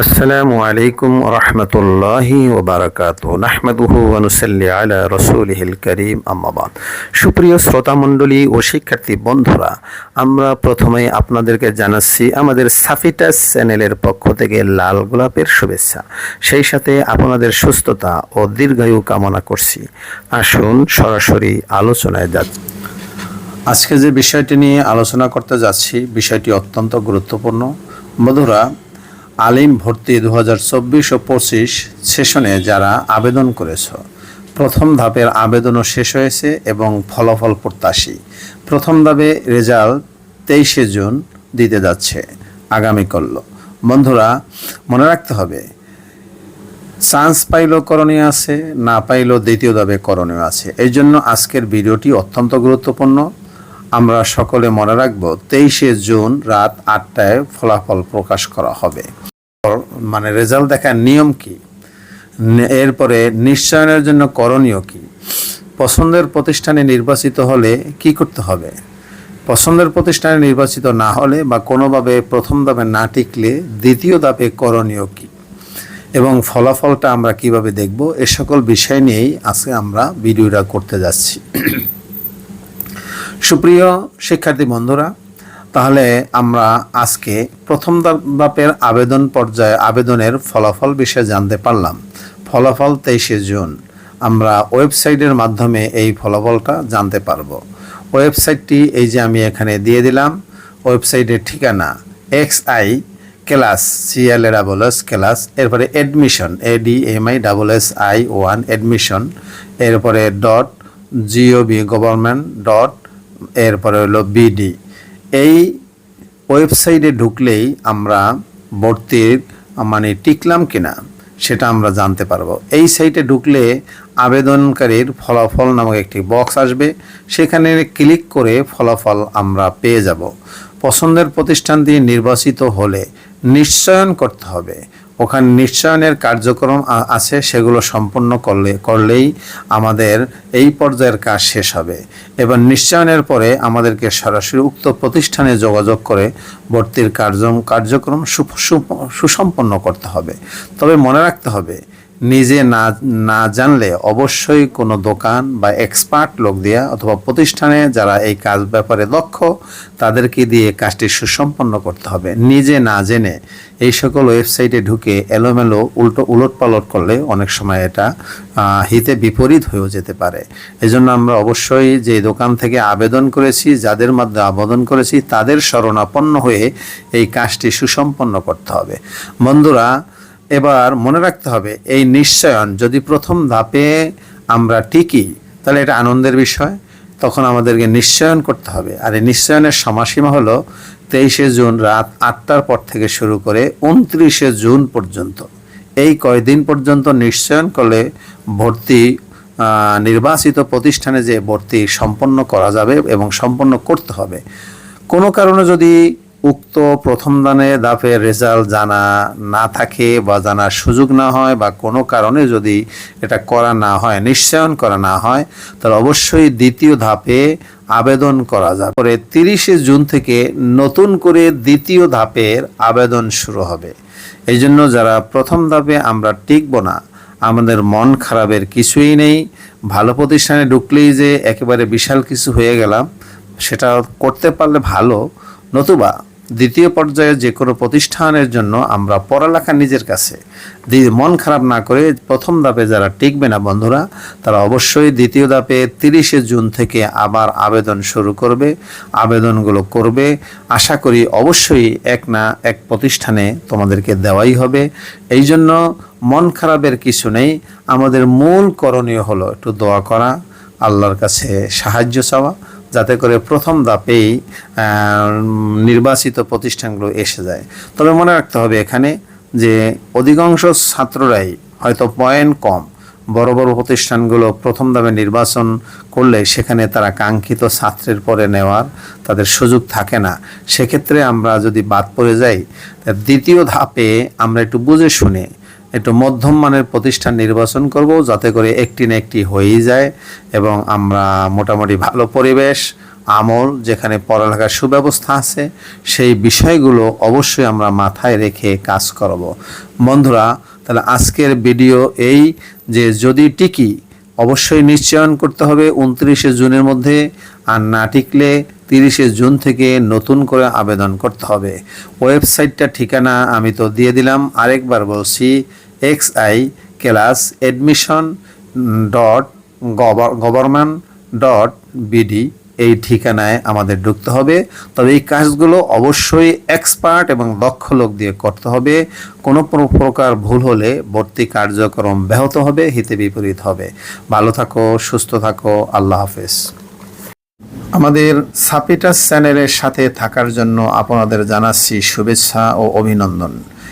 আসসালামু আলাইকুম রহমতুল্লাহি ওবরাকাত নাহমাদুহু ওয়ানুসাল্লি আলা রসুলিহিল করিম। আম্মাবাদ সুপ্রিয় শ্রোতামণ্ডলী ও শিক্ষার্থী বন্ধুরা, আমরা প্রথমে আপনাদেরকে জানাচ্ছি আমাদের সাফিটাস চ্যানেলের পক্ষ থেকে লাল গোলাপের শুভেচ্ছা। সেই সাথে আপনাদের সুস্থতা ও দীর্ঘায়ু কামনা করছি। আসুন সরাসরি আলোচনায় যাচ্ছি আজকে যে বিষয়টি নিয়ে আলোচনা করতে যাচ্ছি, বিষয়টি অত্যন্ত গুরুত্বপূর্ণ। বন্ধুরা আলিম ভর্তি দু হাজার চব্বিশ ও পঁচিশ সেশনে যারা আবেদন করেছ, প্রথম ধাপের আবেদনও শেষ হয়েছে এবং ফলাফল প্রত্যাশী। প্রথম ধাপে রেজাল্ট তেইশে জুন দিতে যাচ্ছে, আগামী করল। বন্ধুরা, মনে রাখতে হবে, চান্স পাইলেও করণীয় আছে, না পাইলেও দ্বিতীয় দাবে করণীয় আছে। এই জন্য আজকের ভিডিওটি অত্যন্ত গুরুত্বপূর্ণ। আমরা সকলে মনে রাখব, তেইশে জুন রাত আটটায় ফলাফল প্রকাশ করা হবে। মানে রেজাল্ট দেখার নিয়ম কি? এরপরে নিশ্চয়নের জন্য করণীয় কি? পছন্দের প্রতিষ্ঠানে নির্বাচিত হলে কি করতে হবে? পছন্দের প্রতিষ্ঠানে নির্বাচিত না হলে বা কোনোভাবে প্রথম ধাপে না টিকলে দ্বিতীয় ধাপে করণীয় কি? এবং ফলাফলটা আমরা কীভাবে দেখব? এ সকল বিষয় নিয়েই আজকে আমরা ভিডিওটা করতে যাচ্ছি। সুপ্রিয় শিক্ষার্থী বন্ধুরা তাহলে আমরা আজকে প্রথম ধাপের আবেদন পর্যায়ে আবেদনের ফলাফল বিষয়ে জানতে পারলাম। ফলাফল তেইশে জুন। আমরা ওয়েবসাইটের মাধ্যমে এই ফলাফলটা জানতে পারব। ওয়েবসাইটটি এই যে আমি এখানে দিয়ে দিলাম, ওয়েবসাইটের ঠিকানা X I class CL double S class, এরপরে admission, A D M I double S I one admission, এরপরে ডট জিওবি গভর্নমেন্ট ডট, এরপরে হলো বিডি এই ওয়েবসাইটে ঢুকলেই আমরা ভর্তির মানে টিকলাম কিনা সেটা আমরা জানতে পারব। এই সাইটে ঢুকলে আবেদনকারীর ফলাফল নামক একটি বক্স আসবে। সেখানে ক্লিক করে ফলাফল আমরা পেয়ে যাব। পছন্দের প্রতিষ্ঠান দিয়ে নির্বাচিত হলে নিশ্চয়ন করতে হবে। ওখানে নিশ্চয়নের কার্যক্রম আছে, সেগুলো সম্পন্ন করলে, করলেই আমাদের এই পর্যায়ের কাজ শেষ হবে। এবং নিশ্চয়নের পরে আমাদেরকে সরাসরি উক্ত প্রতিষ্ঠানে যোগাযোগ করে ভর্তির কার্য কার্যক্রম সুসম্পন্ন করতে হবে। তবে মনে রাখতে হবে নিজে না না জানলে অবশ্যই কোনো দোকান বা এক্সপার্ট লোক দেয়া অথবা প্রতিষ্ঠানে যারা এই কাজ ব্যাপারে দক্ষ, তাদেরকে দিয়ে কাজটি সুসম্পন্ন করতে হবে। নিজে না জেনে এই সকল ওয়েবসাইটে ঢুকে এলোমেলো উল্টো উলট পালট করলে অনেক সময় এটা হিতে বিপরীত হয়েও যেতে পারে। এজন্য আমরা অবশ্যই যে দোকান থেকে আবেদন করেছি, যাদের মাধ্যমে আবেদন করেছি, তাদের শরণাপন্ন হয়ে এই কাজটি সুসম্পন্ন করতে হবে। বন্ধুরা এবার মনে রাখতে হবে, এই নিশ্চয়ন যদি প্রথম ধাপে আমরা টিকি তাহলে এটা আনন্দের বিষয়, তখন আমাদেরকে নিশ্চয়ন করতে হবে। আর এই নিশ্চয়নের সময়সীমা হলো তেইশে জুন রাত আটটার পর থেকে শুরু করে উনত্রিশে জুন পর্যন্ত। এই কয়দিন পর্যন্ত নিশ্চয়ন করলে ভর্তি নির্বাচিত প্রতিষ্ঠানে যে ভর্তি সম্পন্ন করা যাবে এবং সম্পন্ন করতে হবে। কোনো কারণে যদি উক্ত প্রথম দানে দাপের রেজাল্ট জানা না থাকে বা জানার সুযোগ না হয় বা কোনো কারণে যদি এটা করা না হয়, নিশ্চয়ন করা না হয়, তাহলে অবশ্যই দ্বিতীয় ধাপে আবেদন করা যাবে। পরে তিরিশে জুন থেকে নতুন করে দ্বিতীয় ধাপের আবেদন শুরু হবে। এই জন্য যারা প্রথম ধাপে আমরা টিকবো না, আমাদের মন খারাপের কিছুই নেই। ভালো প্রতিষ্ঠানে ঢুকলেই যে একেবারে বিশাল কিছু হয়ে গেলাম, সেটা করতে পারলে ভালো, নতুবা দ্বিতীয় পর্যায়ে যে কোনো প্রতিষ্ঠানের জন্য আমরা পড়ালেখা নিজের কাছে। মন খারাপ না করে প্রথম ধাপে যারা টিকবে না বন্ধুরা, তারা অবশ্যই দ্বিতীয় ধাপে তিরিশে জুন থেকে আবার আবেদন শুরু করবে, আবেদনগুলো করবে। আশা করি অবশ্যই এক না এক প্রতিষ্ঠানে তোমাদেরকে দেওয়াই হবে। এই জন্য মন খারাপের কিছু নেই। আমাদের মূল করণীয় হলো একটু দোয়া করা, আল্লাহর কাছে সাহায্য চাওয়া। যাতে করে প্রথম ধাপেই নির্বাচিত প্রতিষ্ঠানগুলো এসে যায়। তবে মনে রাখতে হবে এখানে যে অধিকাংশ ছাত্ররাই হয়তো পয়েন্ট কম, বড় বড় প্রতিষ্ঠানগুলো প্রথম ধাপে নির্বাচন করলে সেখানে তারা কাঙ্ক্ষিত ছাত্রের পরে নেওয়ার তাদের সুযোগ থাকে না। সেক্ষেত্রে আমরা যদি বাদ পড়ে যাই, দ্বিতীয় ধাপে আমরা একটু বুঝে শুনে একটু মধ্যম মানের প্রতিষ্ঠান নির্বাচন করব যাতে করে একটি না একটি হয়েই যায় এবং আমরা মোটামুটি ভালো পরিবেশ, আমল, যেখানে পড়ালেখার সুব্যবস্থা আছে, সেই বিষয়গুলো অবশ্যই আমরা মাথায় রেখে কাজ করব। বন্ধুরা, তাহলে আজকের ভিডিও এই যে যদি টিকি, অবশ্যই নিশ্চয়ন করতে হবে উনত্রিশে জুনের মধ্যে, আর না টিকলে তিরিশে জুন থেকে নতুন করে আবেদন করতে হবে। ওয়েবসাইটটা ঠিকানা আমি তো দিয়ে দিলাম, আরেকবার বলছি X I class admission dot government dot BD এই ঠিকানায় আমাদের ঢুকতে হবে। তবে এই কাজগুলো অবশ্যই এক্সপার্ট এবং দক্ষ লোক দিয়ে করতে হবে। কোনো প্র- প্রকার ভুল হলে ভর্তি কার্যক্রম ব্যাহত হবে, হিতে বিপরীত হবে। ভালো থাকো, সুস্থ থাকো, আল্লাহ হাফেজ। আমাদের সাপিটাস চ্যানেলের সাথে থাকার জন্য আপনাদের জানাচ্ছি শুভেচ্ছা ও অভিনন্দন।